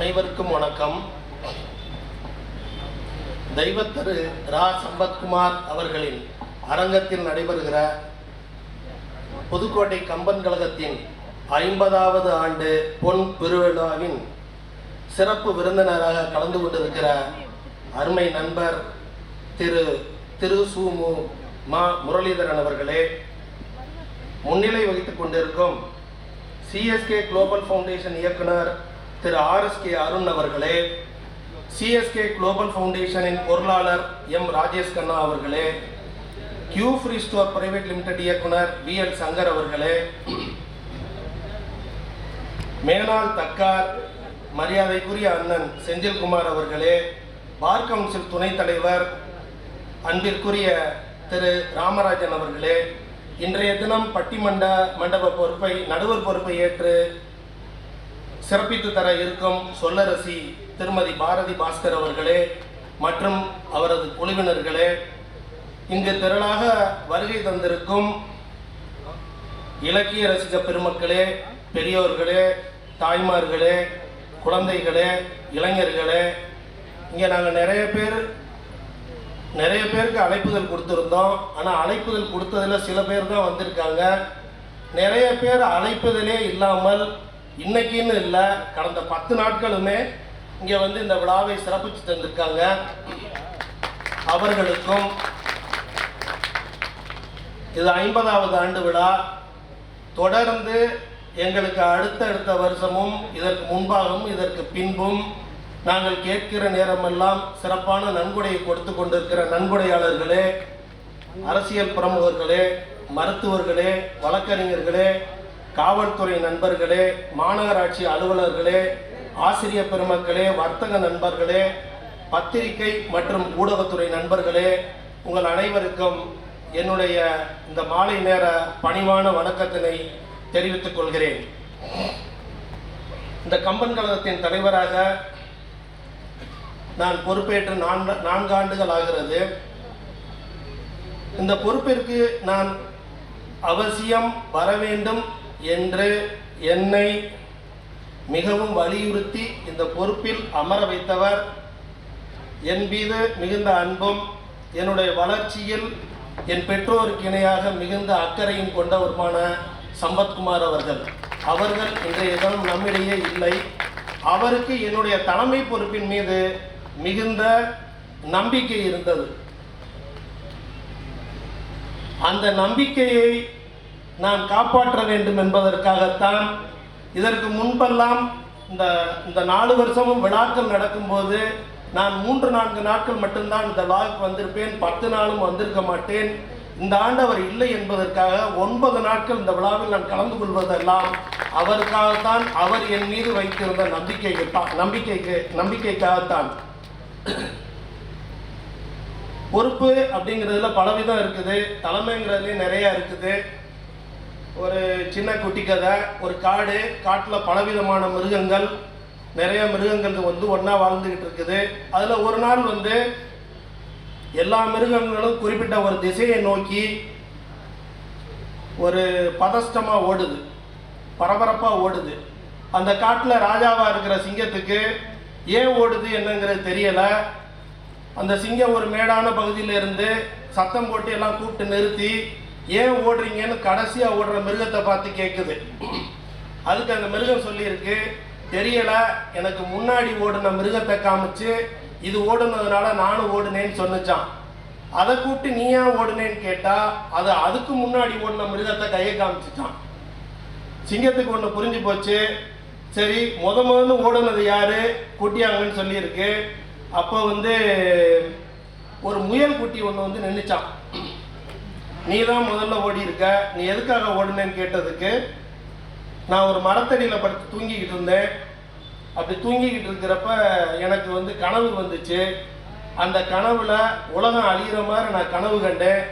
அனைவருக்கும் வணக்கம். தெய்வத்தரு ரா. சம்பத்குமார் அவர்களின் அரங்கத்தில் நடைபெறுகிற புதுக்கோட்டை கம்பன் கழகத்தின் ஐம்பதாவது ஆண்டு பொன் பெருவிழாவின் சிறப்பு விருந்தினராக கலந்து கொண்டிருக்கிற அருமை நண்பர் திரு திரு சுமு மா. முரளிதரன் அவர்களே முன்னிலை வகித்துக் கொண்டிருக்கும் சிஎஸ்கே குளோபல் ஃபவுண்டேஷன் இயக்குனர் திரு ஆர்எஸ்கே அருண் அவர்களே சிஎஸ்கே குளோபல் ஃபவுண்டேஷனின் பொருளாளர் எம் ராஜேஷ் கண்ணா அவர்களே Q free store private limited இயக்குனர் வி எல் சங்கர் அவர்களே மேனாள் தக்கார் மரியாதைக்குரிய அண்ணன் செந்தில்குமார் அவர்களே பார் கவுன்சில் துணைத் தலைவர் அன்பிற்குரிய திரு ராமராஜன் அவர்களே இன்றைய தினம் பட்டிமண்ட மண்டப பொறுப்பை நடுவர் பொறுப்பை ஏற்று சிறப்பித்து தர இருக்கும் சொல்லரசி திருமதி பாரதி பாஸ்கர் அவர்களே மற்றும் அவரது குழுவினர்களே இங்கு திரளாக வருகை தந்திருக்கும் இலக்கிய ரசிக பெருமக்களே பெரியோர்களே தாய்மார்களே குழந்தைகளே இளைஞர்களே இங்கே நாங்கள் நிறைய பேர் நிறைய பேருக்கு அழைப்புதல் கொடுத்துருந்தோம். ஆனால் அழைப்புதல் கொடுத்ததில் சில பேர் தான் வந்திருக்காங்க. நிறைய பேர் அழைப்புதலே இல்லாமல் இன்னைக்குன்னு இல்லை கடந்த பத்து நாட்களுமே இங்கே வந்து இந்த விழாவை சிறப்பிச்சு தந்திருக்காங்க அவர்களுக்கும் இது ஐம்பதாவது ஆண்டு விழா. தொடர்ந்து எங்களுக்கு அடுத்த அடுத்த வருஷமும் இதற்கு முன்பாகவும் இதற்கு பின்பும் நாங்கள் கேட்கிற நேரமெல்லாம் சிறப்பான நன்கொடையை கொடுத்து கொண்டிருக்கிற நன்கொடையாளர்களே அரசியல் பிரமுகர்களே மருத்துவர்களே வழக்கறிஞர்களே காவல்துறை நண்பர்களே மாநகராட்சி அலுவலர்களே ஆசிரியர் பெருமக்களே வர்த்தக நண்பர்களே பத்திரிகை மற்றும் ஊடகத்துறை நண்பர்களே உங்கள் அனைவருக்கும் என்னுடைய இந்த மாலை நேர பணிவான வணக்கத்தினை தெரிவித்துக் கொள்கிறேன். இந்த கம்பன் கழகத்தின் தலைவராக நான் பொறுப்பேற்று நான்கு நான்கு ஆண்டுகள் ஆகிறது. இந்த பொறுப்பிற்கு நான் அவசியம் வர வேண்டும். என்று என்னை மிகவும் வலியுறுத்தி இந்த பொறுப்பில் அமர வைத்தவர். என் மீது மிகுந்த அன்பும் என்னுடைய வளர்ச்சியில் என் பெற்றோருக்கு இணையாக மிகுந்த அக்கறையும் கொண்டவருமான சம்பத்குமார் அவர்கள். அவர்கள் இன்றைய தினம் நம்மிடையே இல்லை. அவருக்கு என்னுடைய தலைமை பொறுப்பின் மீது மிகுந்த நம்பிக்கை இருந்தது. அந்த நம்பிக்கையை நான் காப்பாற்ற வேண்டும் என்பதற்காகத்தான் இதற்கு முன்பெல்லாம் இந்த இந்த நாலு வருஷமும் விழாக்கள் நடக்கும்போது நான் மூன்று நான்கு நாட்கள் மட்டும்தான் இந்த விழாவுக்கு வந்திருப்பேன். பத்து நாளும் வந்திருக்க மாட்டேன். இந்த ஆண்டு அவர் இல்லை என்பதற்காக ஒன்பது நாட்கள் இந்த விழாவில் நான் கலந்து கொள்வதெல்லாம் அவருக்காகத்தான் அவர் என் மீது வைத்திருந்த நம்பிக்கைக்கு நம்பிக்கைக்கு நம்பிக்கைக்காகத்தான். பொறுப்பு அப்படிங்கிறதுல பலவிதம் இருக்குது. தலைமைங்கிறதுலேயும் நிறையா இருக்குது. ஒரு சின்ன குட்டி கதை ஒரு காடு காட்டில் பலவிதமான மிருகங்கள் நிறைய மிருகங்கள் வந்து ஒன்றா வாழ்ந்துக்கிட்டு இருக்குது. அதில் ஒரு நாள் வந்து எல்லா மிருகங்களும் குறிப்பிட்ட ஒரு திசையை நோக்கி ஒரு பதஷ்டமாக ஓடுது பரபரப்பாக ஓடுது. அந்த காட்டில் ராஜாவாக இருக்கிற சிங்கத்துக்கு ஏன் ஓடுது என்னங்கிறது தெரியலை. அந்த சிங்கம் ஒரு மேடான பகுதியில் இருந்து சத்தம் போட்டு எல்லாம் கூப்பிட்டு நிறுத்தி ஏன் ஓடுறீங்கன்னு கடைசியாக ஓடுற மிருகத்தை பார்த்து கேட்குது அதுக்கு அந்த மிருகம் சொல்லியிருக்கு தெரியல எனக்கு முன்னாடி ஓடின மிருகத்தை காமிச்சு இது ஓடுனதுனால நானும் ஓடுனேன்னு சொன்னிச்சான் அதை கூப்பிட்டு நீ ஏன் ஓடுனேன்னு கேட்டால் அது அதுக்கு முன்னாடி ஓடின மிருகத்தை கையை காமிச்சிச்சான் சிங்கத்துக்கு ஒன்று புரிஞ்சு போச்சு. சரி முத முதல்ல ஓடுனது யாரு? குட்டியாங்கன்னு சொல்லியிருக்கு. அப்போ வந்து ஒரு முயல் குட்டி ஒன்று வந்து நின்றுச்சான் நீ தான் முதல்ல ஓடி இருக்க நீ எதுக்காக ஓடுனேன்னு கேட்டதுக்கு நான் ஒரு மரத்தடியில் படுத்து தூங்கிக்கிட்டு இருந்தேன். அப்படி தூங்கிக்கிட்டு இருக்கிறப்ப எனக்கு வந்து கனவு வந்துச்சு. அந்த கனவுல உலகம் அழிகிற மாதிரி நான் கனவு கண்டேன்.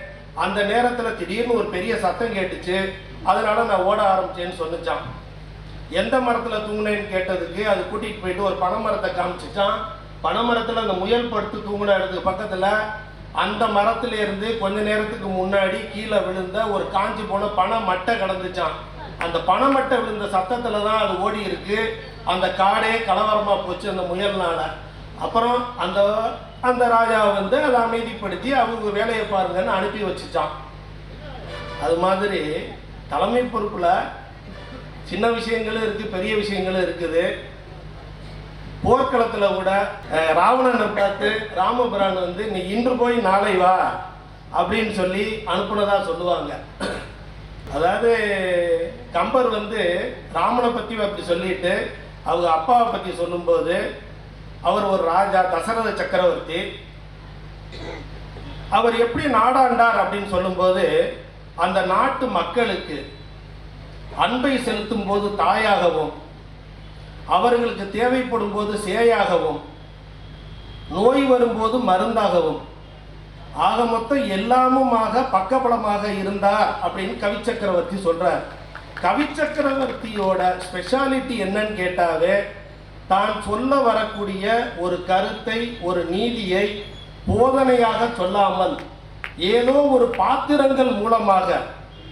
அந்த நேரத்தில் திடீர்னு ஒரு பெரிய சத்தம் கேட்டுச்சு. அதனால நான் ஓட ஆரம்பிச்சேன்னு சொன்னிச்சான். எந்த மரத்தில் தூங்கினேன்னு கேட்டதுக்கு அது கூட்டிகிட்டு போயிட்டு ஒரு பனைமரத்தை காமிச்சிச்சான். பனைமரத்தில் அந்த முயல் படுத்து தூங்கின இடத்துக்கு பக்கத்தில் அந்த மரத்துல இருந்து கொஞ்ச நேரத்துக்கு முன்னாடி கீழே விழுந்த ஒரு காஞ்சி போன பனை மட்டை கிடந்துச்சான் அந்த பனை மட்டை விழுந்த சத்தத்தில் தான் அது ஓடி இருக்கு. அந்த காடே கலவரமா போச்சு அந்த முயல்னால. அப்புறம் அந்த அந்த ராஜா வந்து அதை அமைதிப்படுத்தி அவங்க வேலையை பாருங்கன்னு அனுப்பி வச்சுட்டான் அது மாதிரி தலைமை பொறுப்புல சின்ன விஷயங்களும் இருக்கு பெரிய விஷயங்களும் இருக்குது. போர்க்களத்துல கூட ராவணனை பார்த்து ராமபிரான் வந்து நீ இன்று போய் நாளை வா அப்படின்னு சொல்லி அனுப்புனதா சொல்லுவாங்க. அதாவது கம்பர் வந்து ராமனை பத்தி அப்படி சொல்லிட்டு அவங்க அப்பாவை பத்தி சொல்லும்போது அவர் ஒரு ராஜா தசரத சக்கரவர்த்தி. அவர் எப்படி நாடாண்டார் அப்படின்னு சொல்லும்போது அந்த நாட்டு மக்களுக்கு அன்பை செலுத்தும் போது தாயாகவும் அவர்களுக்கு தேவைப்படும் போது சேயாகவும் நோய் வரும்போது மருந்தாகவும். ஆக மொத்தம் எல்லாமுமாக பக்கபலமாக இருந்தார் அப்படின்னு கவி சக்கரவர்த்தி சொல்றார். கவி சக்கரவர்த்தியோட ஸ்பெஷாலிட்டி என்னன்னு கேட்டாவே தான் சொல்ல வரக்கூடிய ஒரு கருத்தை ஒரு நீதியை போதனையாக சொல்லாமல் ஏதோ ஒரு பாத்திரங்கள் மூலமாக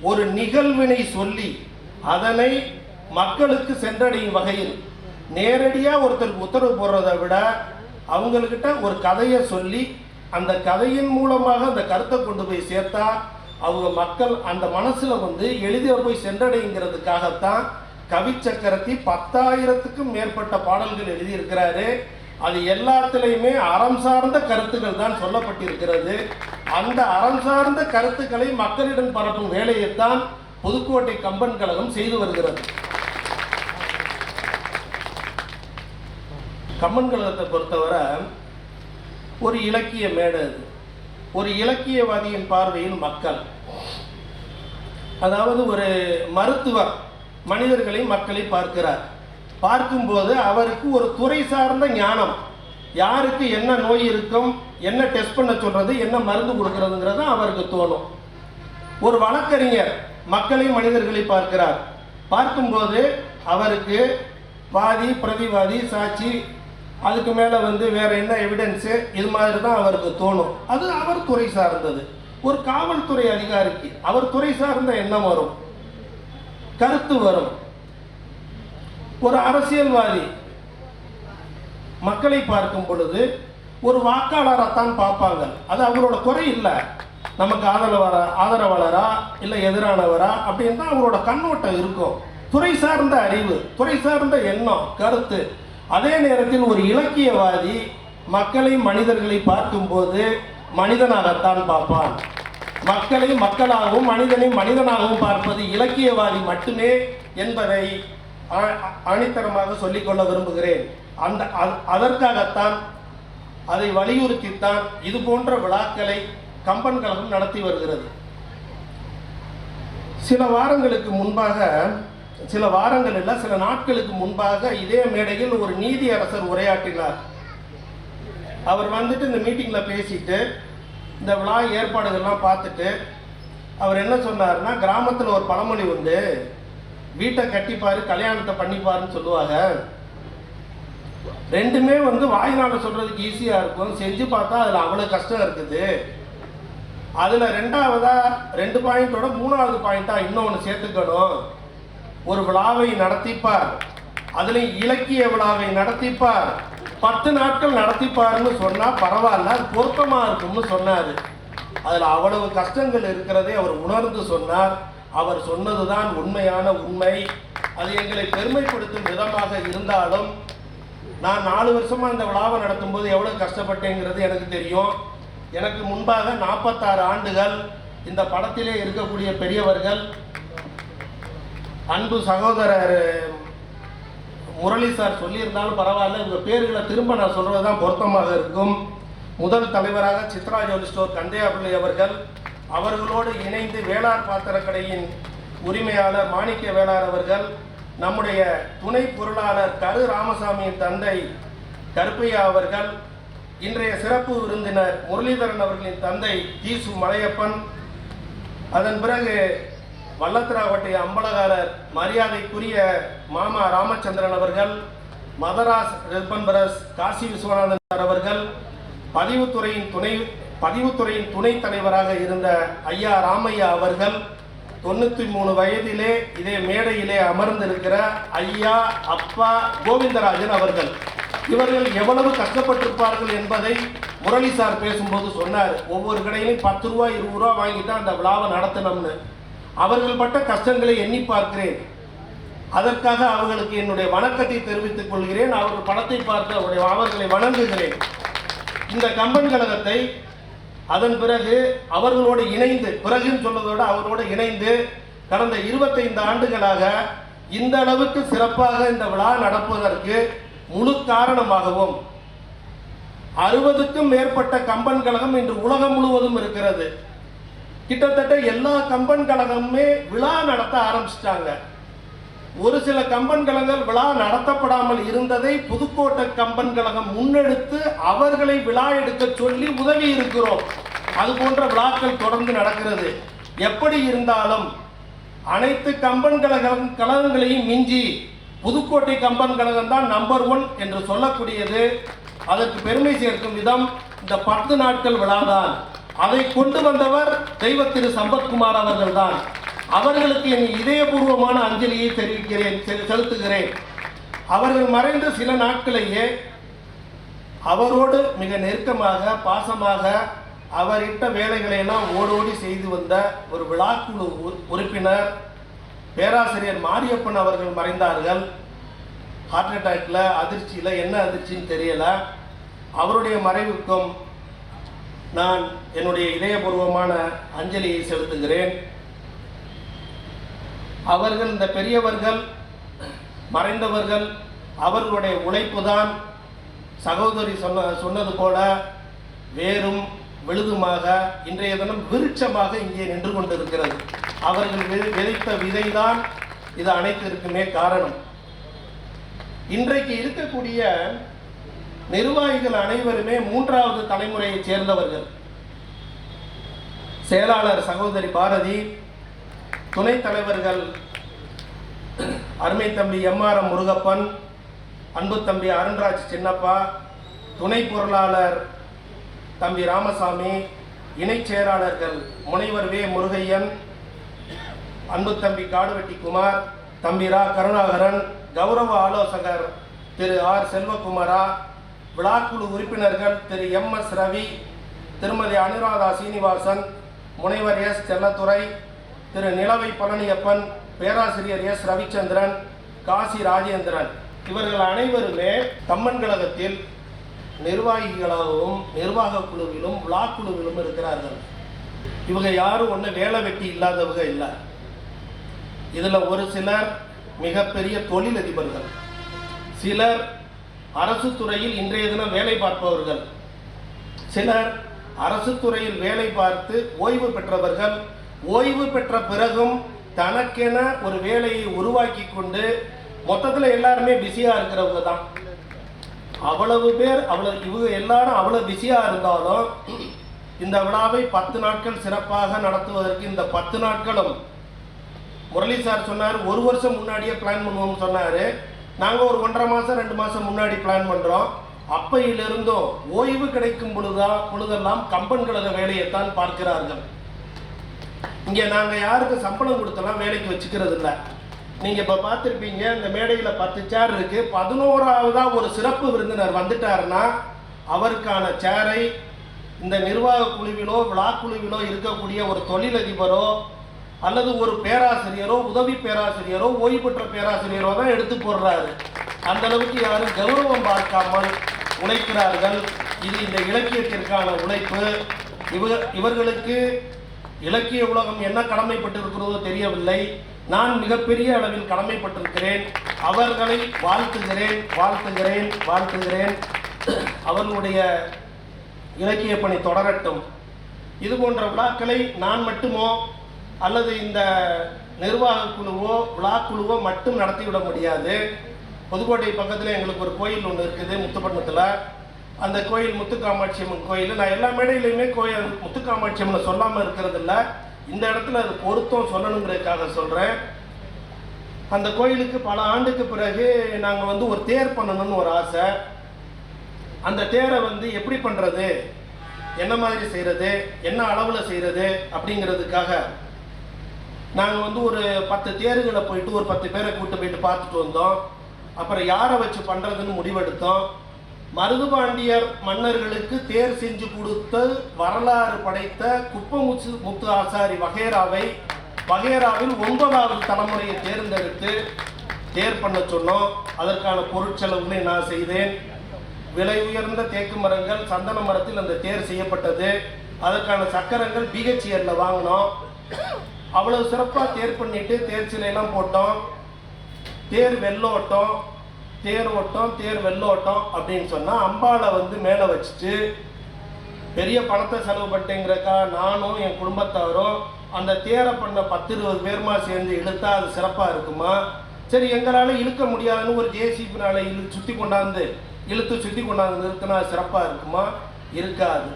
ஒரு நிகழ்வினை சொல்லி அதனை மக்களுக்கு சென்றடையும் வகையில் நேரடியாக ஒருத்தருக்கு உத்தரவு போடுறதை விட அவங்கக்கிட்ட ஒரு கதையை சொல்லி அந்த கதையின் மூலமாக அந்த கருத்தை கொண்டு போய் சேர்த்தா அவங்க மக்கள் அந்த மனசில் வந்து எளிதாக போய் சென்றடைங்கிறதுக்காகத்தான் கவி சக்கரத்தி பத்தாயிரத்துக்கும் மேற்பட்ட பாடல்கள் எழுதியிருக்கிறாரு. அது எல்லாத்துலேயுமே அறம் சார்ந்த கருத்துக்கள் தான் சொல்லப்பட்டிருக்கிறது. அந்த அறம் சார்ந்த கருத்துக்களை மக்களிடம் பரப்பும் வேலையைத்தான் புதுக்கோட்டை கம்பன் கழகம் செய்து வருகிறது. கம்மன் கழகத்தை பொறுத்தவரை ஒரு இலக்கிய மேடை அது. ஒரு இலக்கியவாதியின் பார்வையில் மக்கள். அதாவது ஒரு மருத்துவர் மனிதர்களை மக்களை பார்க்கிறார். பார்க்கும்போது அவருக்கு ஒரு துறை சார்ந்த ஞானம். யாருக்கு என்ன நோய் இருக்கும் என்ன டெஸ்ட் பண்ண சொல்கிறது என்ன மருந்து கொடுக்கறதுங்கிறது அவருக்கு தோணும். ஒரு வழக்கறிஞர் மக்களை மனிதர்களை பார்க்கிறார். பார்க்கும்போது அவருக்கு வாதி பிரதிவாதி சாட்சி அதுக்கு மேலே வந்து வேற என்ன எவிடன்ஸு இது மாதிரி தான் அவருக்கு தோணும். அது அவர் துறை சார்ந்தது. ஒரு காவல்துறை அதிகாரிக்கு அவர் துறை சார்ந்த எண்ணம் வரும். கருத்து வரும். ஒரு அரசியல்வாதி மக்களை பார்க்கும் பொழுது ஒரு வாக்காளரைத்தான் பார்ப்பாங்க. அது அவரோட குறை இல்லை. நமக்கு ஆதரவரா ஆதரவாளரா இல்லை எதிரானவரா அப்படின்னு தான் அவரோட கண்ணோட்டம் இருக்கும். துறை சார்ந்த அறிவு துறை சார்ந்த எண்ணம் கருத்து. அதே நேரத்தில் ஒரு இலக்கியவாதி மக்களை மனிதர்களை பார்க்கும்போது மனிதனாகத்தான் பார்ப்பான். மக்களை மக்களாகவும் மனிதனை மனிதனாகவும் பார்ப்பது இலக்கியவாதி மட்டுமே என்பதை அ- சொல்லிக்கொள்ள விரும்புகிறேன். அந்த அ- அதற்காகத்தான் அதை வலியுறுத்தித்தான் இது போன்ற விழாக்களை கம்பன் கழகம் நடத்தி வருகிறது. சில வாரங்களுக்கு முன்பாக சில வாரங்கள் இல்லை சில நாட்களுக்கு முன்பாக இதே மேடையில் ஒரு நீதி அரசர் உரையாற்றினார். அவர் வந்துட்டு இந்த மீட்டிங்கில் பேசிட்டு இந்த விழா ஏற்பாடுகள்லாம் பார்த்துட்டு அவர் என்ன சொன்னார்னா கிராமத்தில் ஒரு பழமொழி உண்டு. வீட்டை கட்டிப்பார் கல்யாணத்தை பண்ணிப்பாருன்னு சொல்லுவாங்க. ரெண்டுமே வந்து வாய்நாள சொல்கிறதுக்கு ஈஸியாக இருக்கும். செஞ்சு பார்த்தா அதில் அவ்வளோ கஷ்டம் இருக்குது. அதில் ரெண்டாவதாக ரெண்டு பாயிண்ட்டோட மூணாவது பாயிண்ட்டாக இன்னொன்று சேர்த்துக்கணும். ஒரு விழாவை நடத்திப்பார். அதுல இலக்கிய விழாவை நடத்திப்பார். பத்து நாட்கள் நடத்திப்பார்னு சொன்னா பரவாயில்ல அது பொருத்தமா இருக்கும்னு சொன்னாரு. அதுல அவ்வளவு கஷ்டங்கள் இருக்கிறதை அவர் உணர்ந்து சொன்னார். அவர் சொன்னதுதான் உண்மையான உண்மை. அது எங்களை பெருமைப்படுத்தும் விதமாக இருந்தாலும் நான் நாலு வருஷமா இந்த விழாவை நடத்தும் போது எவ்வளவு கஷ்டப்பட்டேங்கிறது எனக்கு தெரியும். எனக்கு முன்பாக நாற்பத்தாறு ஆண்டுகள் இந்த படத்திலே இருக்கக்கூடிய பெரியவர்கள் அன்பு சகோதரர் முரளி சார் சொல்லியிருந்தாலும் பரவாயில்ல. உங்க பேர்களை திரும்ப நான் சொல்றது தான் பொருத்தமாக இருக்கும். முதல் தலைவராக சித்ரா ஜோலி ஸ்டோர் கந்தையா பிள்ளை அவர்கள் அவர்களோடு இணைந்து வேளாண் பாத்திரக்கடையின் உரிமையாளர் மாணிக்க வேளார் அவர்கள் நம்முடைய துணை பொருளாளர் கரு ராமசாமியின் தந்தை கருப்பையா அவர்கள் இன்றைய சிறப்பு விருந்தினர் முரளிதரன் அவர்களின் தந்தை தீசு மலையப்பன் அதன் பிறகு வல்லத்திராவட்டை அம்பலகாரர் மரியாதைக்குரிய மாமா ராமச்சந்திரன் அவர்கள் மதராஸ் ரிப்பன்பரஸ் காசி விஸ்வநாதன் சார் அவர்கள் பதிவுத்துறையின் துணை பதிவுத்துறையின் துணைத் தலைவராக இருந்த ஐயா ராமையா அவர்கள் தொண்ணூற்றி மூணு வயதிலே இதே மேடையிலே அமர்ந்திருக்கிற ஐயா அப்பா கோவிந்தராஜன் அவர்கள். இவர்கள் எவ்வளவு கஷ்டப்பட்டிருப்பார்கள் என்பதை முரளி சார் பேசும்போது சொன்னார். ஒவ்வொரு கடையிலையும் பத்து ரூபா இருபது ரூபா வாங்கிட்டு அந்த விழாவை நடத்தணும்னு. அவர்கள் பட்ட கஷ்டங்களை எண்ணி பார்க்கிறேன். அதற்காக அவர்களுக்கு என்னுடைய வணக்கத்தை தெரிவித்துக் கொள்கிறேன். அவர்கள் படத்தை பார்த்து அவருடைய அவர்களை வணங்குகிறேன். இந்த கம்பன் கழகத்தை அதன் பிறகு அவர்களோடு இணைந்து பிறகுன்னு சொல்வதோடு அவரோடு இணைந்து கடந்த இருபத்தைந்து ஆண்டுகளாக இந்த அளவுக்கு சிறப்பாக இந்த விழா நடப்பதற்கு முழு காரணமாகவும் அறுபதுக்கும் மேற்பட்ட கம்பன் கழகம் இன்று உலகம் முழுவதும் இருக்கிறது. கிட்டத்தட்ட எல்லா கம்பன் கழகமுமே விழா நடத்த ஆரம்பிச்சிட்டாங்க. ஒரு சில கம்பன் கழகங்கள் விழா நடத்தப்படாமல் இருந்ததை புதுக்கோட்டை கம்பன் கழகம் முன்னெடுத்து அவர்களை விழா எடுக்க சொல்லி உதவி இருக்கிறோம். அது போன்ற விழாக்கள் தொடர்ந்து நடக்கிறது. எப்படி இருந்தாலும் அனைத்து கம்பன் கழகம் கழகங்களையும் மிஞ்சி புதுக்கோட்டை கம்பன் கழகம் தான் நம்பர் ஒன் என்று சொல்லக்கூடியது. அதற்கு பெருமை சேர்க்கும் விதம் இந்த பத்து நாட்கள் விழாதான். அதை கொண்டு வந்தவர் தெய்வ திரு சம்பத்குமார் அவர்கள்தான். அவர்களுக்கு என் இதயபூர்வமான அஞ்சலியை தெரிவிக்கிறேன் செலுத்துகிறேன். அவர்கள் மறைந்த சில நாட்களையே அவரோடு மிக நெருக்கமாக பாசமாக அவர் இட்ட வேலைகளை எல்லாம் ஓடோடி செய்து வந்த ஒரு விழாக்குழு உறுப்பினர் பேராசிரியர் மாரியப்பன் அவர்கள் மறைந்தார்கள். ஹார்ட் அட்டாக்ல அதிர்ச்சியில் என்ன அதிர்ச்சின்னு தெரியல. அவருடைய மறைவுக்கும் நான் என்னுடைய இதயபூர்வமான அஞ்சலியை செலுத்துகிறேன். அவர்கள் இந்த பெரியவர்கள் மறைந்தவர்கள் அவர்களுடைய உழைப்பு தான் சகோதரி சொன்ன சொன்னது போல வேறும் விழுதுமாக இன்றைய தினம் விருட்சமாக இங்கே நின்று கொண்டிருக்கிறது. அவர்கள் விதைத்த விதைதான் இது அனைத்திற்குமே காரணம். இன்றைக்கு இருக்கக்கூடிய நிர்வாகிகள் அனைவருமே மூன்றாவது தலைமுறையைச் சேர்ந்தவர்கள். செயலாளர் சகோதரி பாரதி துணைத் தலைவர்கள் அருமை தம்பி எம்ஆர்எம் முருகப்பன் அன்பு தம்பி அருண்ராஜ் சின்னப்பா துணை பொருளாளர் தம்பி ராமசாமி இணைச் செயலாளர்கள் முனைவர் வே முருகையன் அன்பு தம்பி காடுவெட்டி குமார் தம்பி ரா கருணாகரன் கௌரவ ஆலோசகர் திரு ஆர் செல்வகுமாரா விழாக்குழு உறுப்பினர்கள் திரு எம் எஸ் ரவி திருமதி அனுராதா சீனிவாசன் முனைவர் எஸ் செல்லத்துறை திரு நிலவை பழனியப்பன் பேராசிரியர் எஸ் ரவிச்சந்திரன் காசி ராஜேந்திரன். இவர்கள் அனைவருமே தம்மன் கழகத்தில் நிர்வாகிகளாகவும் நிர்வாக குழுவிலும் விழாக்குழுவிலும் இருக்கிறார்கள். இவங்க யாரும் ஒன்றும் வேலை வெட்டி இல்லாதவங்க இல்லை. இதில் ஒரு சிலர் மிகப்பெரிய தொழிலதிபர்கள். சிலர் அரசு துறையில் இன்றைய தினம் வேலை பார்ப்பவர்கள். சிலர் அரசு துறையில் வேலை பார்த்து ஓய்வு பெற்றவர்கள். ஓய்வு பெற்ற பிறகும் தனக்கென ஒரு வேலையை உருவாக்கி கொண்டு மொத்தத்தில் எல்லாருமே பிஸியாக இருக்கிறவங்க தான். அவ்வளவு பேர் அவ்வளோ இவங்க எல்லாரும் அவ்வளோ பிஸியாக இருந்தாலும் இந்த விழாவை பத்து நாட்கள் சிறப்பாக நடத்துவதற்கு இந்த பத்து நாட்களும். முரளி சார் சொன்னார் ஒரு வருஷம் முன்னாடியே பிளான் பண்ணுவோம்னு சொன்னார். நாங்கள் ஒரு ஒன்றரை மாதம் ரெண்டு மாதம் முன்னாடி பிளான் பண்ணுறோம் அப்பையிலிருந்தும் ஓய்வு கிடைக்கும் பொழுதா பொழுதெல்லாம் கம்பன் கழக வேலையைத்தான் பார்க்கிறார்கள். இங்கே நாங்கள் யாருக்கு சம்பளம் கொடுத்தெல்லாம் வேலைக்கு வச்சுக்கிறது இல்லை நீங்கள் இப்போ பார்த்துருப்பீங்க இந்த மேடையில் பத்து சேர் இருக்குது பதினோராவதாக ஒரு சிறப்பு விருந்தினர் வந்துட்டாருன்னா அவருக்கான சேரை இந்த நிர்வாக குழுவிலோ விழா குழுவிலோ இருக்கக்கூடிய ஒரு தொழிலதிபரோ அல்லது ஒரு பேராசிரியரோ உதவி பேராசிரியரோ ஓய்வு பெற்ற பேராசிரியரோ தான் எடுத்து போடுறாரு. அந்த அளவுக்கு யாரும் கௌரவம் பார்க்காமல் உழைக்கிறார்கள். இது இந்த இலக்கியத்திற்கான உழைப்பு. இவ இவர்களுக்கு இலக்கிய உலகம் என்ன கடமைப்பட்டிருக்கிறதோ தெரியவில்லை. நான் மிகப்பெரிய அளவில் கடமைப்பட்டிருக்கிறேன். அவர்களை வாழ்த்துகிறேன் வாழ்த்துகிறேன் வாழ்த்துகிறேன். அவர்களுடைய இலக்கிய பணி தொடரட்டும். இது போன்ற விழாக்களை நான் மட்டுமோ அல்லது இந்த நிர்வாக குழுவோ விழாக்குழுவோ மட்டும் நடத்திவிட முடியாது. புதுக்கோட்டை பக்கத்தில் எங்களுக்கு ஒரு கோயில் ஒன்று இருக்குது முத்துப்பட்டினத்தில். அந்த கோயில் முத்துக்காமாட்சி அம்மன் கோயில். நான் எல்லா மேடையிலையுமே கோயில் முத்துக்காமாட்சி அம்மனை சொல்லாமல் இருக்கிறது இல்லை இந்த இடத்துல அது பொருத்தம் சொல்லணுங்கிறதுக்காக சொல்கிறேன் அந்த கோயிலுக்கு பல ஆண்டுக்கு பிறகு நாங்கள் வந்து ஒரு தேர் பண்ணணும்னு ஒரு ஆசை. அந்த தேரை வந்து எப்படி பண்ணுறது என்ன மாதிரி செய்கிறது என்ன அளவில் செய்கிறது அப்படிங்கிறதுக்காக நாங்கள் வந்து ஒரு பத்து தேர்களை போயிட்டு ஒரு பத்து பேரை கூட்டு போயிட்டு பார்த்துட்டு வந்தோம். அப்புறம் யாரை வச்சு பண்ணுறதுன்னு முடிவெடுத்தோம். மருதுபாண்டியர் மன்னர்களுக்கு தேர் செஞ்சு கொடுத்து வரலாறு படைத்த குப்பமுச்சு முத்து ஆசாரி வகேராவை வகேராவில் ஒன்பதாவது தலைமுறையை தேர்ந்தெடுத்து தேர் பண்ண சொன்னோம். அதற்கான பொருட்செலவுகளை நான் செய்தேன். விலை உயர்ந்த தேக்கு மரங்கள் சந்தன மரத்தில் அந்த தேர் செய்யப்பட்டது. அதற்கான சக்கரங்கள் பிஹெச்எல்ல வாங்கினோம். அவ்வளவு சிறப்பாக தேர் பண்ணிட்டு தேர் சிலையெல்லாம் போட்டோம். தேர் வெள்ளோட்டம் தேர் ஓட்டம் தேர் வெள்ளோட்டம் அப்படின்னு சொன்னால் அம்பாவை வந்து மேலே வச்சுட்டு பெரிய பணத்தை செலவு பண்ணிட்டேங்கிறக்கா நானும் என் குடும்பத்தாரும் அந்த தேரை பண்ண பத்து இருபது பேருமா சேர்ந்து இழுத்தா அது சிறப்பாக இருக்குமா? சரி எங்களால் இழுக்க முடியாதுன்னு ஒரு ஜேசிபினால இழு சுற்றி கொண்டாந்து இழுத்து சுற்றி கொண்டாந்து நிறுத்தினா சிறப்பாக இருக்குமா? இருக்காது.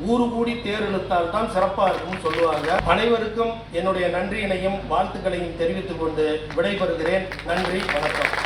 ஊரு கூடி தேர் இழுத்தால் தான் சிறப்பாக இருக்கும்னு சொல்லுவாங்க. அனைவருக்கும் என்னுடைய நன்றியினையும் வாழ்த்துக்களையும் தெரிவித்துக் கொண்டு விடைபெறுகிறேன். நன்றி வணக்கம்.